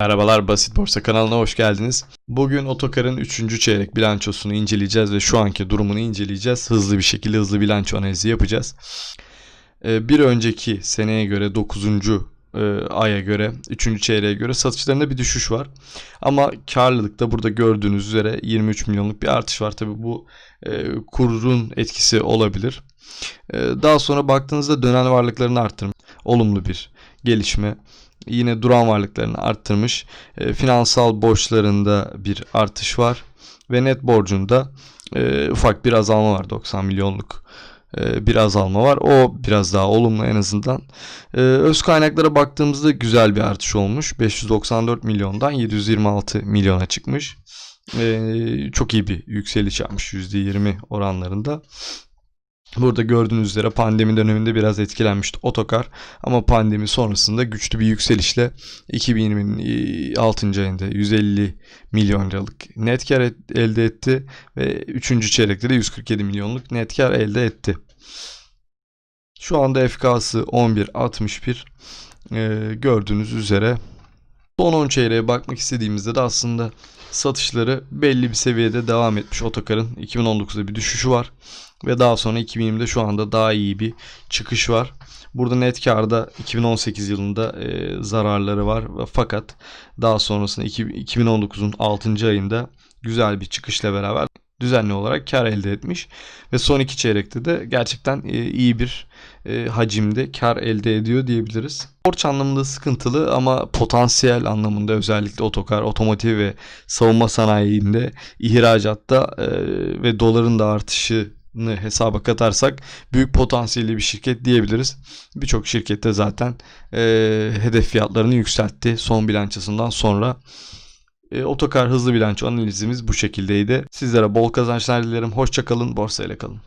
Merhabalar Basit Borsa kanalına hoş geldiniz. Bugün Otokar'ın 3. çeyrek bilançosunu inceleyeceğiz ve şu anki durumunu inceleyeceğiz. Hızlı bir şekilde hızlı bilanço analizi yapacağız. Ee, Bir önceki seneye göre 9. e, aya göre 3. çeyreğe göre satışlarında bir düşüş var. Ama karlılıkta burada gördüğünüz üzere 23 milyonluk bir artış var. Tabi bu e, kurun etkisi olabilir. E, Daha sonra baktığınızda dönen varlıklarını arttırmış. Olumlu bir gelişme. Yine duran varlıklarını arttırmış. E, finansal borçlarında bir artış var. Ve net borcunda e, ufak bir azalma var. 90 milyonluk e, bir azalma var. O biraz daha olumlu en azından. E, öz kaynaklara baktığımızda güzel bir artış olmuş. 594 milyondan 726 milyona çıkmış. E, çok iyi bir yükseliş yapmış %20 oranlarında. Burada gördüğünüz üzere pandemi döneminde biraz etkilenmişti otokar ama pandemi sonrasında güçlü bir yükselişle 2020'nin 6. ayında 150 milyon liralık net kar elde etti ve 3. çeyrekte de 147 milyonluk net kar elde etti. Şu anda FK'sı 11.61 Ee, gördüğünüz üzere son 10 çeyreğe bakmak istediğimizde de aslında satışları belli bir seviyede devam etmiş otokarın 2019'da bir düşüşü var ve daha sonra 2020'de şu anda daha iyi bir çıkış var. Burada net karda 2018 yılında e, zararları var fakat daha sonrasında iki- 2019'un 6. ayında güzel bir çıkışla beraber düzenli olarak kar elde etmiş ve son iki çeyrekte de gerçekten e, iyi bir e, hacimde kar elde ediyor diyebiliriz. Borç anlamında sıkıntılı ama potansiyel anlamında özellikle otokar, otomotiv ve savunma sanayinde ihracatta e, ve doların da artışını hesaba katarsak büyük potansiyelli bir şirket diyebiliriz. Birçok şirkette zaten e, hedef fiyatlarını yükseltti son bilançosundan sonra. E, otokar hızlı bilanço analizimiz bu şekildeydi. Sizlere bol kazançlar dilerim. Hoşçakalın, borsayla kalın.